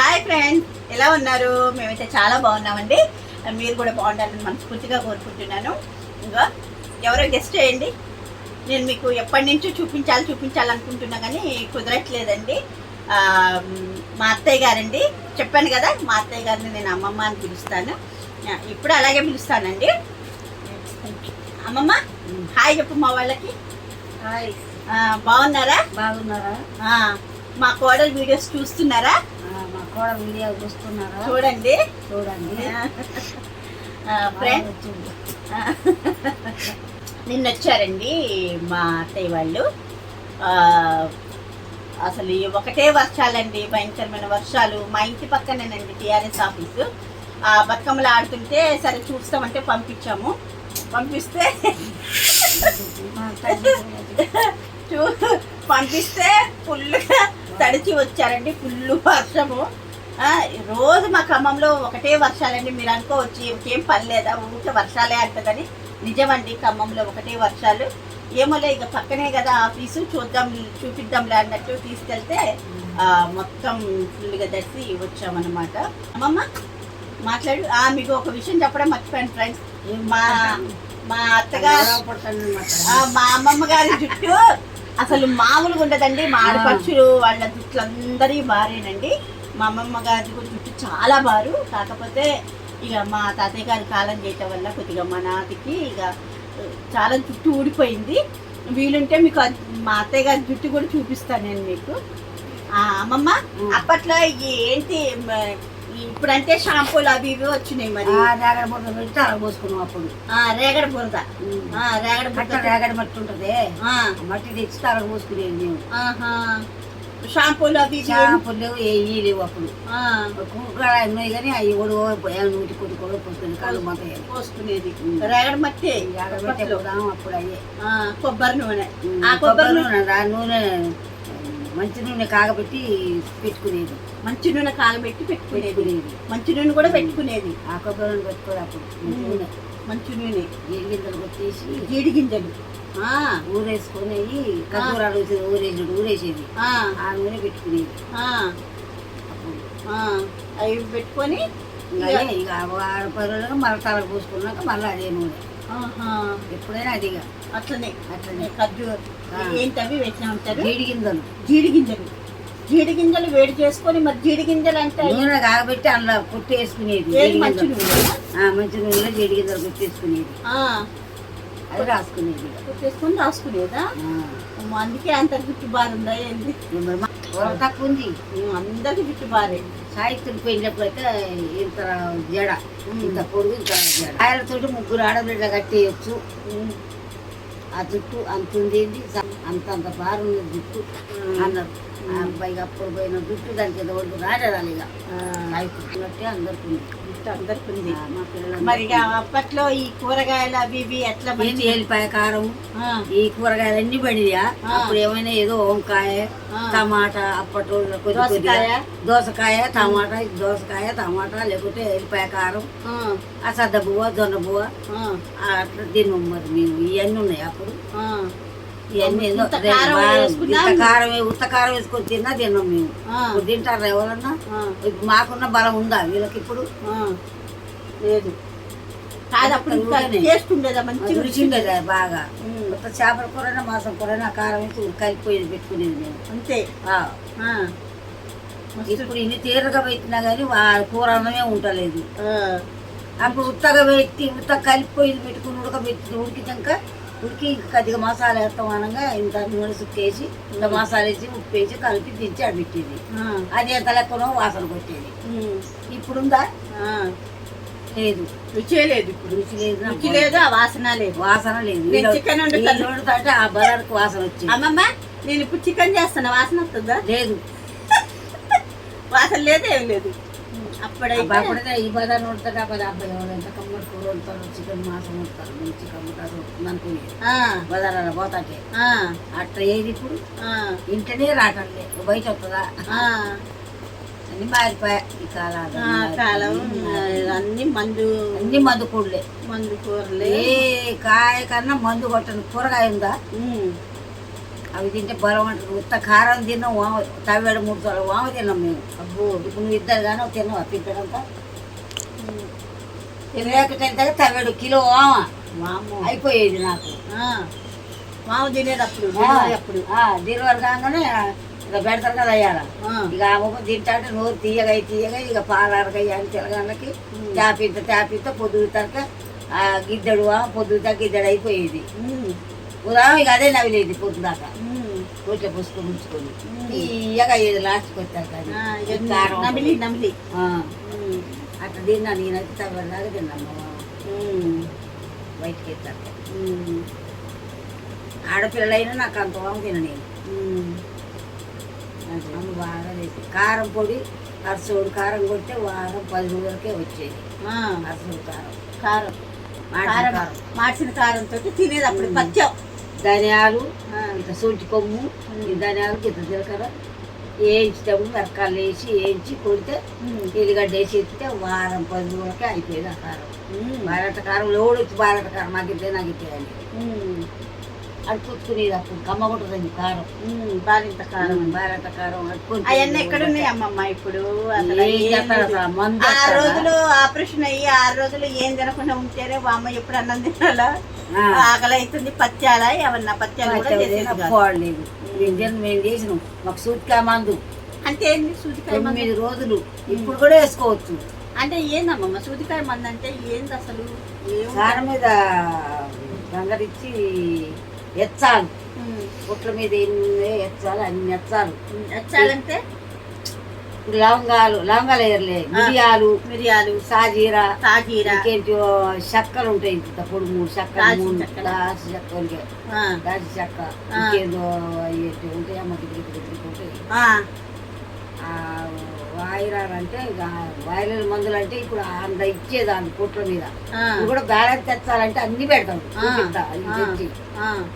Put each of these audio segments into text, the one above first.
Hi friends ఎలా ఉన్నారు? మేమైతే చాలా బాగున్నామండి. మీరు కూడా బాగుండాలని మనస్ఫూర్తిగా కోరుకుంటున్నాను. ఇంకా ఎవరో గెస్ట్ చేయండి. నేను మీకు ఎప్పటి నుంచో చూపించాలి చూపించాలనుకుంటున్నా కానీ కుదరట్లేదండి. మా అత్తయ్య గారండి. చెప్పాను కదా మా అత్తయ్య గారిని నేను అమ్మమ్మ అని పిలుస్తాను. ఇప్పుడు అలాగే పిలుస్తానండి. అమ్మమ్మ హాయ్ చెప్పు మా వాళ్ళకి. హాయ్ బాగున్నారా? బాగున్నారా? మా కోడలు వీడియోస్ చూస్తున్నారా? మా కూడా వీడియో చూస్తున్నారా? చూడండి. చూడండి. ఫ్రెండ్. నిన్న వచ్చారండి మా అత్తయ్య వాళ్ళు. అసలు ఒకటే వర్షాలండి భయంకరమైన వర్షాలు. మా ఇంటి పక్కనేనండి టిఆర్ఎస్ ఆఫీసు. ఆ బతుకమ్మలు ఆడుతుంటే సరే చూస్తామంటే పంపించాము. పంపిస్తే. చూ పంపిస్తే ఫుల్గా తడిచి వచ్చారండి ఫుల్ వర్షము. రోజు మా ఖమ్మంలో ఒకటే వర్షాలండి మీరు అనుకోవచ్చు ఇంకేం పని లేదా? ఊరికే వర్షాలే అంటదని. నిజమండి ఖమ్మంలో ఒకటే వర్షాలు. ఏమోలే ఇక పక్కనే కదా ఆఫీసు చూద్దాం చూపిద్దాంలే అన్నట్టు తీసుకెళ్తే మొత్తం ఫుల్గా దర్శి వచ్చామన్నమాట. అమ్మమ్మ మాట్లాడు. ఆ, మీకు ఒక విషయం చెప్పడం మర్చిపోయాను ఫ్రెండ్స్. మా మా అత్తగారు మా అమ్మమ్మ గారి జుట్టు అసలు మామూలుగా ఉండదండి. మా ఆడపడుచులు వాళ్ళ జుట్లు అందరి బారేనండి మా అమ్మమ్మ గారి జుట్టు చాలా బారు కాకపోతే ఇక మా తాతయ్య గారి కాలం చేయటం వల్ల కొద్దిగా మా నాటికి ఇక చాలా జుట్టు ఊడిపోయింది. వీలుంటే మీకు మా అత్తయ్య గారి జుట్టు కూడా చూపిస్తాను నేను మీకు. అమ్మమ్మ అప్పట్లో ఏంటి ఇప్పుడంటే షాంపూలు అవి ఇవి వచ్చినాయి మరి. ఆ రేగడ బుర్ర పెట్టి అలా పోసుకున్నాం అప్పుడు. ఆ, రేగడ బురద. ఆ, రేగడ బురద రేగడ మట్టి ఉంటది. మట్టి తెచ్చి తల పోసుకునేది మేము. ఆహా. షాంపూలు అవి షాంపులు ఏవి లేవు అప్పుడు. ఆ, కుక్కగా ఉన్నాయి కానీ అవి కూడా నూటి కొద్ది కూడా పోసుకుని కాళ్ళు మొత్తం పోసుకునేది. రేగడ మట్టి. రేగడ మట్టి అప్పుడు అయ్యే. ఆ, కొబ్బరి నూనె. కొబ్బరి నూనె నూనె మంచి నూనె కాగబెట్టి పెట్టుకునేది. మంచి నూనె కాగబెట్టి పెట్టుకునేది. పెట్టుకునేది. మంచి నూనె కూడా పెట్టుకునేది. ఆ కొబ్బరి నూనె అప్పుడు. మంచి నూనె. నూనె. గింజలు కొట్టేసి జీడి గింజలు. ఆ, ఊరేసుకొని కర్పూరాలు ఊరేసి ఊరేసేది. ఆ, ఆ నూనె పెట్టుకునేది. ఆ, అప్పుడు. ఆ. అవి పెట్టుకొని ఇంకా ఇక ఆరు పది రోజులుగా మళ్ళీ పూసుకున్నాక మళ్ళీ అదే నూనె. ఆహా, ఎప్పుడైనా అదిగా. అట్లనే. అట్లనే. ఖర్జూర ఆ. ఏంటవి? వేసినా ఉంటారు జీడి గింజలు జీడి గింజలు జీడి గింజలు వేడి చేసుకొని మరి జీడి గింజలు అంటే నూనె కాగబెట్టి అందులో కొట్టేసుకునేది. ఏది జీడి మంచి నూనె? ఆ, మంచి నూనెలో జీడి గింజలు ఆ, అది రాసుకునేది. పెట్టేసుకొని రాసుకునేదా? ఆ. అమ్మో, అందుకే అంత ఏంది? ఇక మరి మా- పొలం తక్కువ ఉంది. ఉమ్, అందరికి జుట్టు బారే సాహిత్యం పోయినప్పుడైతే ఇంత జడ ఇంత పొడుగు ఇంత జడ. ఆయనతోటి ముగ్గురు ఆడబిడ్డ కట్టేయచ్చు. ఉమ్, ఆ జుట్టు అంత ఉండేది అంత అంత బారుంది జుట్టు. అన్నారు అబ్బాయికి అప్పుడు పోయిన జుట్టు దానికి ఏదో ఒడ్డు రాజరాలి ఇక. అందరికి ఉంది అందరికి ఉంది మరి ఇక అప్పట్లో ఈ కూరగాయలు అవి ఇవి ఎట్లా మంచి ఎల్లిపాయ కారం ఈ కూరగాయలు అన్ని పడియా. అప్పుడు ఏమైనా ఏదో వంకాయ. టమాటా అప్పట్లో దోసకాయ? దోసకాయ టమాటా దోసకాయ టమాటా లేకుంటే ఎల్లిపాయ కారం ఆ, సద్ద బువ్వ జొన్న బువ్వ అట్లా తిన్నాం మరి మేము. ఇవన్నీ ఉన్నాయి అప్పుడు. ఇవన్నీ కారం కారం ఉత్త కారం వేసుకొని తిన్నా తిన్నాం మేము తింటారా ఎవరన్నా? మాకున్న బలం ఉందా వీళ్ళకి ఇప్పుడు. లేదు. బాగా? కొత్త చేపల కూరైనా మాసం కూరైనా ఆ కారం వేసి కలిపిపోయేది పెట్టుకునేది మేము. అంతే. ఇప్పుడు ఇన్ని తీరగా పెట్టినా కానీ కూర అన్నమే ఉండలేదు అప్పుడు ఉత్తగా పెట్టి ఉత్త కలిపిపోయింది పెట్టుకుని ఉడకబెట్టి ఉడికినాక ఉడికి కొద్దిగా మసాలా వేస్తాం అనగా ఇంత నూనె సుక్కేసి ఇంత మసాలా వేసి ఉప్పు వేసి కలిపి దించి ఆడ పెట్టేది ఆ, అది ఎంత లెక్కనో వాసన కొట్టేది. ఇప్పుడుందా. లేదు. రుచే లేదు ఇప్పుడు. రుచి లేదు రుచి లేదు ఆ వాసన లేదు. వాసన లేదు. నేను చికెన్ వండుతుంటే ఆ బలానికి వాసన వచ్చింది. అమ్మమ్మ నేను ఇప్పుడు చికెన్ చేస్తాను. వాసన వస్తుందా? లేదు. వాసన లేదు ఏం లేదు. అప్పుడైతే ఈ బదాన్ని వండుతుంటే ఆ అబ్బాయి ఎవరు? ఎంత కమ్మటి కూర వండుతారు చికెన్ మాసం వండుతారు మంచి కమ్మటారు అనుకునేది. ఆ, బదారాల పోతాంటే ఆ, అట్లా ఏది ఇప్పుడు? ఇంటనే రావట్లే బయట వస్తుందా. అన్ని మారిపోయా ఈ కాలం ఆ, అన్ని మందు అన్ని మందు కూడలే. మందు కూరలే. ఏ కాయ కన్నా మందు కొట్టని కూరగాయ ఉందా? అవి తింటే బలం అంటారు ఉత్త కారం తిన్నాం వామ తవ్వేడు మూడు సార్లు వామ తిన్నాం మేము. అబ్బో ఇప్పుడు నువ్వు ఇద్దరు కానీ తిన్నావా తింటాడంతా తినలేకపోతే తవ్వేడు కిలో వామ. వాము అయిపోయేది నాకు. మామ తినేది అప్పుడు అప్పుడు కాగానే ఇక పెడతారు కదా అయ్యాల. ఇక ఆ మొక్క తింటాంటే నోరు తీయగా తీయగా ఇక పాలరగా అని తెలగాళ్ళకి ఉమ్. ట్యాపింత ట్యాపింత పొద్దుతాక గిద్దడు పొద్దుతా గిద్దడు అయిపోయేది. ఉదాహరణ ఇక అదే నవ్విలేదు పొద్దుదాకా. కోట్ల పుసుకొని ఉంచుకొని. తీయగా అయ్యేది లాస్ట్కి వచ్చాక ఇక నమిలి నమిలి. అట్లా తిన్నా నేనైతే తవ్వలాగా తిన్నాను బయటికి ఎత్తాక. ఉమ్, ఆడపిల్లలైనా నాకు అంత వాము తిన నేను. అమ్మ బాగా చేసి కారం పొడి అరసోడు కారం కొడితే వారం పది రోజులకే వచ్చేది. అరసోడు కారం. కారం. మాడిన కారం. మార్చిన కారంతో తినేది అప్పుడు ఉమ్. ధనియాలు సూటి కొమ్ము ఈ ధనియాలు గిత్త జీలకర్ర వేయించేటప్పుడు మిరకాయలు వేసి వేయించి కొడితే ఎల్లిగడ్డ వేసి ఎత్తితే వారం పది రోజులకే అయిపోయేది ఆ కారం. బారట కారం లోడు వచ్చి బారట కారం నాకు ఇద్దే నాకు ఇద్దే అని పుచ్చుకునేది అప్పుడు కమ్మగుంటుంది కారం. బాలింత కారం. బారట కారం అడుక్కొని అవన్నీ ఎక్కడున్నాయి అమ్మమ్మ ఇప్పుడు? ఆ? రోజులు ఆపరేషన్ అయ్యి ఆరు రోజులు ఏం తినకుండా ఉంటేనే మా అమ్మ ఎప్పుడు అన్నం తినాలా. ఆకలి అవుతుంది పత్యాల? ఏమన్నా పత్యాలు కూడా చేసేది మేము చేసినాం. మాకు సూట్కా మందు. అంటే మందు తొమ్మిది రోజులు. ఇప్పుడు కూడా వేసుకోవచ్చు. అంటే ఏందమ్మమ్మ సూదికాయ మందు అంటే ఏంది అసలు? కారం మీద రంగరిచ్చి ఎచ్చాలు పుట్ల మీద ఎన్ని ఎచ్చాలు అన్ని ఎచ్చాలు ఎచ్చాలంటే ఇప్పుడు లవంగాలు లవంగాలు వేయర్లే మిరియాలు మిరియాలు సాజీరా సాజీరా. ఇంకేంటి చక్కలు ఉంటాయి ఇంత పొడి మూడు చక్కలు. దాల్చి చెక్కలు. ఆ, దాల్చి చెక్క. ఇంకేందో ఉంటాయి అమ్మ దగ్గర ఉంటాయి. వాయిరాలు అంటే ఇక వాయిరల్ మందులు అంటే ఇప్పుడు అంత ఇచ్చేదాన్ని పుట్ల మీద. ఇప్పుడు కూడా బ్యాలెన్స్ తెచ్చాలంటే అన్ని పెడతాం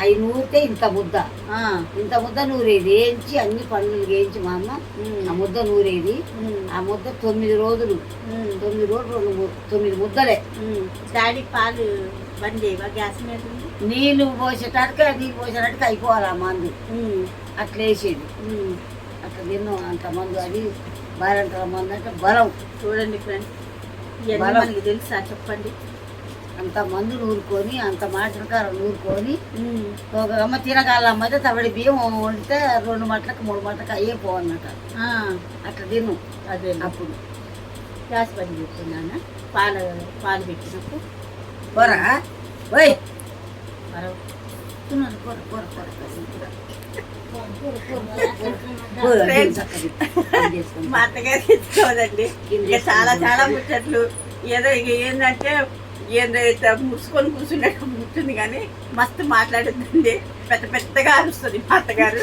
అవి నూరితే ఇంత ముద్ద. ఇంత ముద్ద నూరేది. వేయించి అన్ని పండ్లు వేయించి మా అమ్మ ఆ ముద్ద నూరేది. ఆ ముద్ద తొమ్మిది రోజులు. తొమ్మిది రోజులు రెండు తొమ్మిది ముద్దలే. డాడీ పాలు బంద్ చేయవా గ్యాస్ మీద నీళ్ళు పోసేటానికి నీళ్ళు పోసేటానికి అయిపోవాలి ఆ మందు. అట్లా వేసేది. అట్లా తిన్నాం అంత మందు అది. బాలంటార మందు అంటే బలం చూడండి ఫ్రెండ్స్ ఇవన్నీ. మనకి తెలుసా చెప్పండి? అంత మందు నూరుకొని అంత మాటకారం నూరుకొని ఒక అమ్మ తినగాలమ్మ అయితే తవిడి బియ్యం వండితే రెండు మట్లకు మూడు మట్లకు అయ్యే పోవన్నట ఆ, అట్లా తిను. అదే. అప్పుడు. గ్యాస్ బంద్ చెప్తున్నాను పాలు పాలు పెట్టినప్పుడు? కూర ఓయ్! కూర కూర కూర కూర. కూర, కూర, కూర, మా అత్తగారు తెచ్చుకోదండి ఇక చాలా చాలా ముచ్చట్లు. ఏదో ఇక ఏంటంటే ఏందో ముడుచుకొని కూర్చున్నట్టు ఉంటుంది కానీ మస్తు మాట్లాడుతుంది పెద్ద పెద్దగా అరుస్తుంది మా అత్తగారు.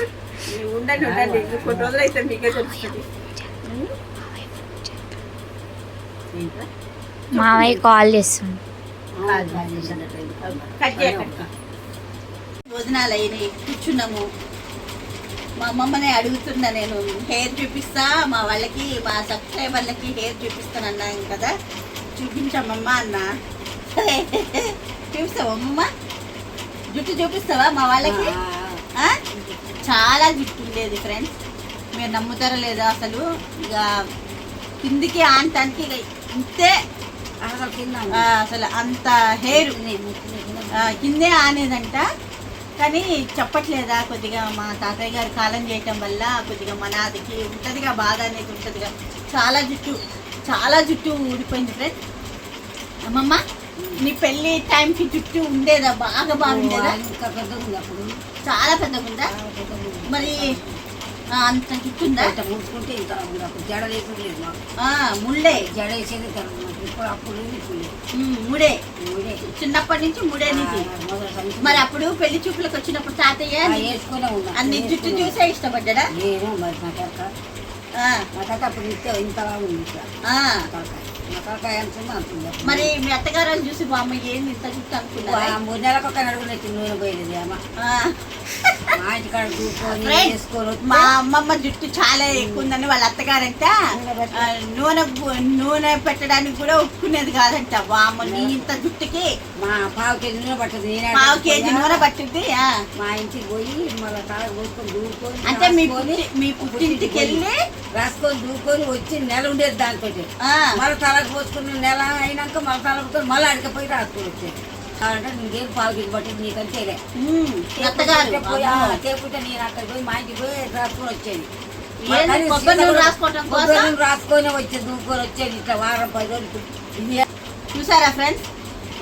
ఉండండి ఉండండి. కొన్ని రోజులు అయితే మీకే తెలుస్తుంది? మామయ్య కాల్ చేస్తుంది. భోజనాలు అయినాయి. కూర్చున్నాము. మా అమ్మమ్మనే అడుగుతున్నా నేను హెయిర్ చూపిస్తా మా వాళ్ళకి మా సబ్స్క్రైబర్లకి హెయిర్ చూపిస్తాను అన్నాను కదా. చూపించమ్మమ్మ అన్న. చూపిస్తావా అమ్మమ్మ? జుట్టు చూపిస్తావా మా వాళ్ళకి? చాలా జుట్టు ఉండేది ఫ్రెండ్స్. మీరు నమ్ముతారో లేదో అసలు ఇక కిందికి ఆనటానికి ఇక ఇంతే. అసలు అంత హెయిర్ కిందే ఆనేదంట. కానీ చెప్పట్లేదా కొద్దిగా మా తాతయ్య గారు కాలం చేయటం వల్ల కొద్దిగా మన అదికి ఉంటుందిగా బాధ అనేది ఉంటుందిగా. చాలా జుట్టు చాలా జుట్టు ఊడిపోయింది ఫ్రెండ్ అమ్మమ్మ నీ పెళ్ళి టైంకి జుట్టు ఉండేదా? బాగా బాగుండేదా? ఇంకా పెద్దగా ఉంది అప్పుడు? చాలా పెద్దగా ఉందా. మరి అంత జుట్టు ఉందా ఇంత ముడుచుకుంటే ఇంత అప్పుడు జడ ఆ, ముళ్ళే. జడ వేసేది అప్పుడు ఇప్పుడు ముడే. చిన్నప్పటి నుంచి ముడే నీది. మరి అప్పుడు పెళ్ళి చూపులకు వచ్చినప్పుడు తాతయ్య. అన్ని జుట్టు చూసే ఇష్టపడ్డా అప్పుడు ఇంత మరి మీ అత్తగారు చూసి బామ్మ ఏంది ఇంత జుట్టు అనుకున్నారా? మూడు నెలలకు ఒక నూనె పోయేది అమ్మ. ఆ. మా ఇంటికాడ చూసుకొని మా అమ్మమ్మ జుట్టు చాలా ఎక్కువ ఉందని వాళ్ళ అత్తగారంట. నూనె నూనె పెట్టడానికి కూడా ఒప్పుకునేది కాదంట. వామ్మ నీ ఇంత జుట్టుకి. మా పావు కేజీ నూనె పట్టదు పావు కేజీ. నూనె పట్టింది ఆ. మా ఇంటికి పోయి మళ్ళీ తల పోసుకొని దూకొని అంటే మీ మీ పుట్టింటికి వెళ్ళి రాసుకొని దూకొని వచ్చి నెల ఉండేది దాంతో మళ్ళీ తలకు పోసుకున్న నెల అయినాక మళ్ళీ తలకు మళ్ళీ అడిగిపోయి రాసుకొని వచ్చేది. కాబట్టి నీకేం పావు పోయి అమ్మో. తేపుంటే నేను అక్కడ పోయి మా ఇంటికి పోయి రాసుకొని వచ్చేది. రాసుకొని వచ్చేది దూకొని వచ్చేది ఇట్లా వారం పది రోజులు చూసారా ఫ్రెండ్స్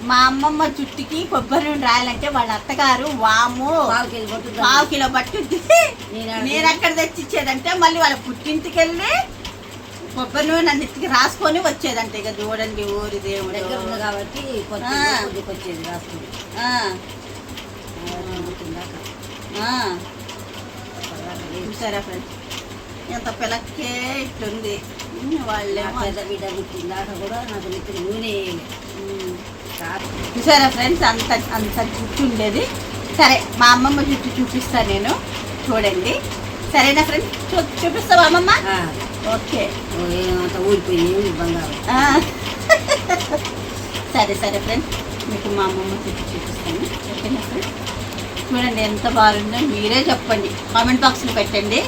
మా అమ్మమ్మ జుట్టుకి కొబ్బరి నూనె రాయాలంటే వాళ్ళ అత్తగారు వాము పావు పట్టు కిలో పట్టుద్ది నేను నేను అక్కడ తెచ్చిచ్చేదంటే మళ్ళీ వాళ్ళ పుట్టింటికి వెళ్ళి కొబ్బరి నూనె నెత్తికి రాసుకొని వచ్చేదంట ఇక చూడండి ఊరి దేవుడు. దగ్గర ఉంది కాబట్టి వచ్చేది రాసుకొని. చూసారా ఫ్రెండ్స్ ఎంత ఉమ్, నా వాళ్ళేమో పెద్ద బిడ్డ పుట్టిందాక కూడా నాకు నెత్తిన నూనె. చూసారా ఫ్రెండ్స్ అంత అంత జుట్టు ఉండేది సరే మా అమ్మమ్మ జుట్టు చూపిస్తాను నేను. చూడండి. సరేనా ఫ్రెండ్స్ చూ చూపిస్తావా అమ్మమ్మ? ఓకే. ఏమంత ఊడిపోయింది బంగారం. సరే సరే ఫ్రెండ్స్ మీకు మా అమ్మమ్మ జుట్టు చూపిస్తాను. ఓకేనా ఫ్రెండ్స్ చూడండి ఎంత బాగుందో. మీరే చెప్పండి. కామెంట్ బాక్స్లో పెట్టండి.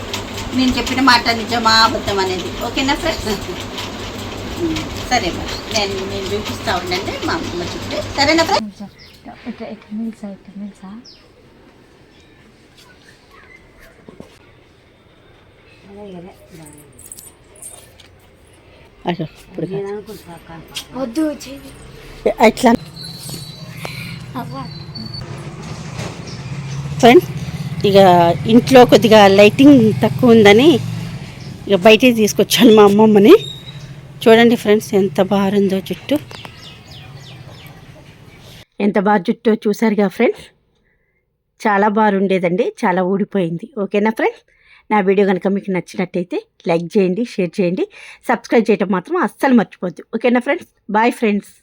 నేను చెప్పిన మాట నిజమా అబద్ధం అనేది. ఓకేనా ఫ్రెండ్స్ సరే మరి. నేను నేను చూపిస్తా ఉండండి. మా అమ్మమ్మ జుట్టు సరేనా ఫ్రెండ్స్ నిల్సా ఇప్పుడు. వద్దు అట్లా ఫ్రెండ్స్ ఇక ఇంట్లో కొద్దిగా లైటింగ్ తక్కువ ఉందని ఇక బయటికి తీసుకొచ్చాను మా అమ్మమ్మని. చూడండి ఫ్రెండ్స్ ఎంత బాగుందో జుట్టు. ఎంత బాగా జుట్టు చూసారుగా ఫ్రెండ్స్ చాలా బాగుండేదండి చాలా ఊడిపోయింది. ఓకేనా ఫ్రెండ్స్ నా వీడియో కనుక మీకు నచ్చినట్టయితే లైక్ చేయండి షేర్ చేయండి సబ్స్క్రైబ్ చేయటం మాత్రం అస్సలు మర్చిపోద్దు ఓకేనా ఫ్రెండ్స్? Bye friends.